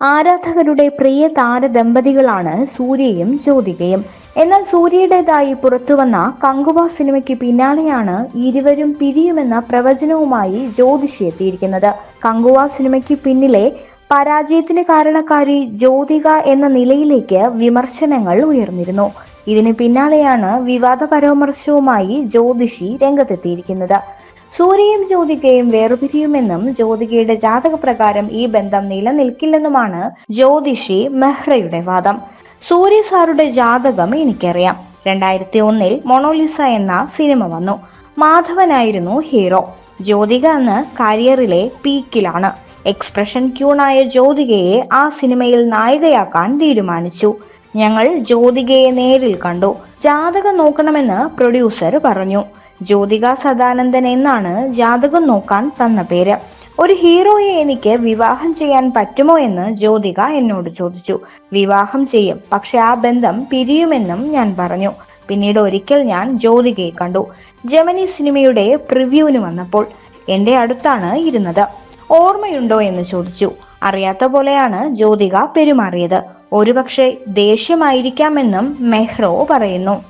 ആരാധകരുടെ പ്രിയ താരദമ്പതികളാണ് സൂര്യയും ജ്യോതികയും. എന്നാൽ സൂര്യയുടേതായി പുറത്തുവന്ന കങ്കുവ സിനിമയ്ക്ക് പിന്നാലെയാണ് ഇരുവരും പിരിയുമെന്ന പ്രവചനവുമായി ജ്യോതിഷി എത്തിയിരിക്കുന്നത്. കങ്കുവ സിനിമയ്ക്ക് പിന്നിലെ പരാജയത്തിന് കാരണക്കാരി ജ്യോതിക എന്ന നിലയിലേക്ക് വിമർശനങ്ങൾ ഉയർന്നിരുന്നു. ഇതിന് പിന്നാലെയാണ് വിവാദ പരാമർശവുമായി ജ്യോതിഷി രംഗത്തെത്തിയിരിക്കുന്നത്. സൂര്യയും ജ്യോതികയും വേർപിരിയുമെന്നും ജ്യോതികയുടെ ജാതകപ്രകാരം ഈ ബന്ധം നിലനിൽക്കില്ലെന്നുമാണ് ജ്യോതിഷി മെഹ്റയുടെ വാദം. സൂര്യ സാറുടെ ജാതകം എനിക്കറിയാം. രണ്ടായിരത്തി ഒന്നിൽ മൊണോലിസ എന്ന സിനിമ വന്നു. മാധവനായിരുന്നു ഹീറോ. ജ്യോതിക അന്ന് കരിയറിലെ പീക്കിലാണ്. എക്സ്പ്രഷൻ ക്യൂണായ ജ്യോതികയെ ആ സിനിമയിൽ നായികയാക്കാൻ തീരുമാനിച്ചു. ഞങ്ങൾ ജ്യോതികയെ നേരിൽ കണ്ടു. ജാതകം നോക്കണമെന്ന് പ്രൊഡ്യൂസർ പറഞ്ഞു. ജ്യോതിക സദാനന്ദൻ എന്നാണ് ജാതകം നോക്കാൻ തന്ന പേര്. ഒരു ഹീറോയെ എനിക്ക് വിവാഹം ചെയ്യാൻ പറ്റുമോ എന്ന് ജ്യോതിക എന്നോട് ചോദിച്ചു. വിവാഹം ചെയ്യും പക്ഷെ ആ ബന്ധം പിരിയുമെന്നും ഞാൻ പറഞ്ഞു. പിന്നീട് ഒരിക്കൽ ഞാൻ ജ്യോതികയെ കണ്ടു. ജമനി സിനിമയുടെ പ്രിവ്യൂവിന് വന്നപ്പോൾ എന്റെ അടുത്താണ് ഇരുന്നത്. ഓർമ്മയുണ്ടോ എന്ന് ചോദിച്ചു. അറിയാത്ത പോലെയാണ് ജ്യോതിക പെരുമാറിയത്. ഒരുപക്ഷെ ദേഷ്യമായിരിക്കാമെന്നും മെഹ്റോ പറയുന്നു.